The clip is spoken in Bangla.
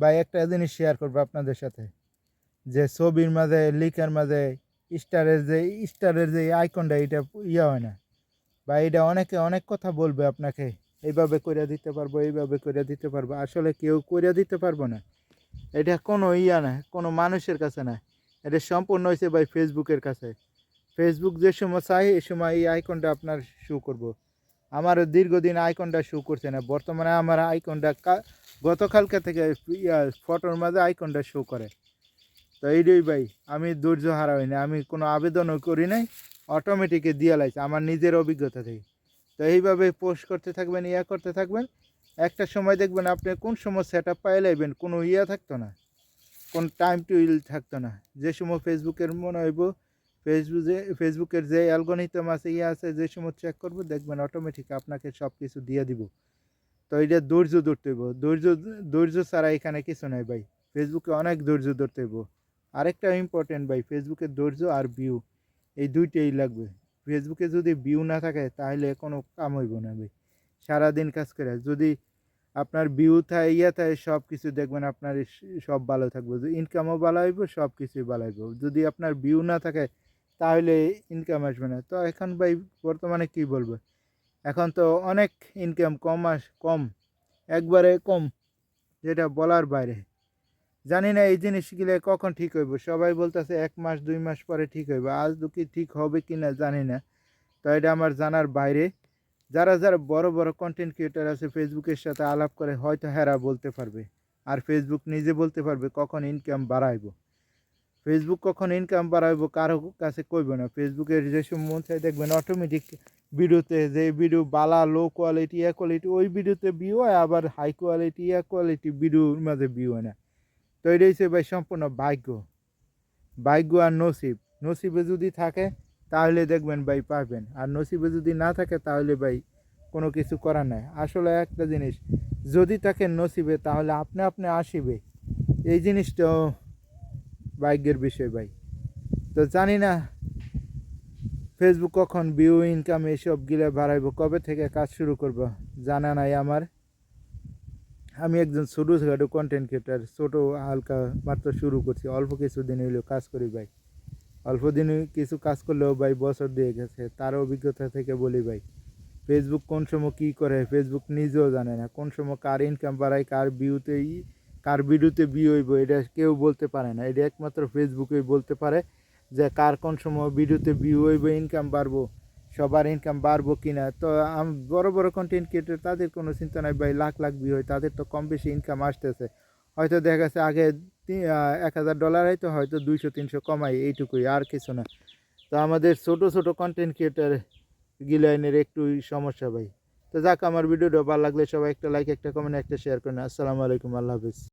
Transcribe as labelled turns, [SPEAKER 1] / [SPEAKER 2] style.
[SPEAKER 1] ভাই, একটা জিনিস শেয়ার করব আপনাদের সাথে। যে ছবির মাঝে লিখের মাঝে, স্টারের যে স্টারের যে আইকনটা এটা ইয়ে হয় না। বা এটা অনেকে অনেক কথা বলবে আপনাকে, এইভাবে করে দিতে পারব, এইভাবে করে দিতে পারব। আসলে কেউ করে দিতে পারব না। এটা কোনো ইয়া না, কোনো মানুষের কাছে না। এটা সম্পূর্ণ হয়েছে ভাই ফেসবুকের কাছে। ফেসবুক যে সময় চাই এই সময় এই আইকনটা আপনার শো করব। আমার দীর্ঘদিন আইকনটা শো করছে না। বর্তমানে আমার আইকনটা গতকালকে থেকে ফটোর মাঝে আইকনটা শো করে। তো এইটাই ভাই, আমি ধৈর্য হারাই না আমি কোনো আবেদনও করি নাই অটোমেটিকে দিয়ে লাইছে আমার নিজের অভিজ্ঞতা থেকে। তো এইভাবে পোস্ট করতে থাকবেন, ইয়া করতে থাকবেন। একটা সময় দেখবেন আপনি কোন সময় সেট আপ পাই লাইবেন, কোনো ইয়া থাকতো না। কোন টাইম টু ইল থাকতো না। যে সময় ফেসবুকের মনে হইব ফেসবুকে ফেসবুকের যে অ্যালগোনিতম আছে ইয়ে আছে, যে সময় চেক করব, দেখবেন অটোমেটিক আপনাকে সব কিছু দিয়ে দিব। তো এটা ধৈর্য ধরতে হইব। ধৈর্য ধৈর্য ছাড়া এখানে কিছু নাই ভাই। ফেসবুকে অনেক ধৈর্য ধরতে হইব। আরেকটা ইম্পর্টেন্ট ভাই ফেসবুকে ধৈর্য আর ভিউ এই দুইটাই লাগবে। ফেসবুকে যদি ভিউ না থাকে, তাহলে কোনো কাম হইব না ভাই। সারাদিন কাজ করে, যদি আপনার ভিউ থাকে ইয়া থাকে সব কিছু দেখবেন আপনার সব ভালো থাকবে। ইনকামও ভালো হইব সব কিছুই ভালো হইব। যদি আপনার ভিউ না থাকে তাহলে ইনকাম আসবে না। তো এখন ভাই বর্তমানে কি বলব? এখন তো অনেক ইনকাম কম আস, কম, একবারে কম, যেটা বলার বাইরে। জানি না এই জিনিসগুলো কখন ঠিক হইব। সবাই বলতেছে এক মাস, দুই মাস পরে ঠিক হইব। আজ কি ঠিক হবে কি না জানি না। তো এটা আমার জানার বাইরে। যারা যারা বড় বড় কন্টেন্ট ক্রিয়েটার আছে ফেসবুকের সাথে আলাপ করে হয়তো হেরা বলতে পারবে। আর ফেসবুক নিজে বলতে পারবে কখন ইনকাম বাড়াইব। ফেসবুক কখন ইনকাম বাড়াইব, কারও কাছে কইব না? ফেসবুকের যেসব মন চাই দেখবেন অটোমেটিক ভিডিওতে যে ভিডিও বালা লো কোয়ালিটি ইয়া কোয়ালিটি ওই ভিডিওতে ভিউ হয়, আবার হাই কোয়ালিটি ইয়া কোয়ালিটি ভিডিওর মাঝে ভিউ হয় না। তো এটা হচ্ছে ভাই সম্পূর্ণ ভাগ্য। ভাগ্য আর নসিব। নসিবে যদি থাকে, তাহলে দেখবেন ভাই পাবেন। আর নসিবে যদি না থাকে, তাহলে ভাই কোনো কিছু করার নাই। আসলে একটা জিনিস, যদি থাকে নসিবে, তাহলে আপনি আপনি আসিবে। এই জিনিসটা ভাগ্যের বিষয় ভাই। তো জানি না ফেসবুক কখন ভিউ ইনকাম এইসব গিলে বাড়াইবো, কবে থেকে কাজ শুরু করব, জানা নাই আমার। আমি একজন ছোটো খাটো কন্টেন্ট ক্রিয়েটার ছোটো হালকা মাত্র শুরু করছি, অল্প কিছু দিন হইলেও কাজ করি ভাই। অল্প দিন কিছু কাজ করলেও ভাই বছর দিয়ে গেছে তার অভিজ্ঞতা থেকে বলি ভাই ফেসবুক কোন সময় কী করে ফেসবুক নিজেও জানে না, কোন সময় কার ইনকাম বাড়ায়, কার ভিউতে কার ভিডিওতে ভিউ হইব, এটা কেউ বলতে পারে না। এটা একমাত্র ফেসবুকেই বলতে পারে যে কার কোন সময় ভিডিওতে ভিউ হইব ইনকাম বাড়বো, সবার ইনকাম বাড়বো কি না তো আম- বড় বড় কন্টেন্ট ক্রিয়েটার তাদের কোনো চিন্তা নাই, ভাই, লাখ লাখ ভিউ হয়, তাদের তো কম বেশি ইনকাম আসতেছে। হয়তো দেখা গেছে আগে এক হাজার ডলার হয়তো হয়তো দুইশো, তিনশো কমাই, এইটুকুই, আর কিছু না। তো আমাদের ছোট ছোট কন্টেন্ট ক্রিয়েটার গিলাইনের একটু সমস্যা, ভাই। তো যাক, আমার ভিডিওটা ভালো লাগলে সবাই একটা লাইক একটা কমেন্ট একটা শেয়ার করেন। আসসালামু আলাইকুম, আল্লাহ হাফিজ।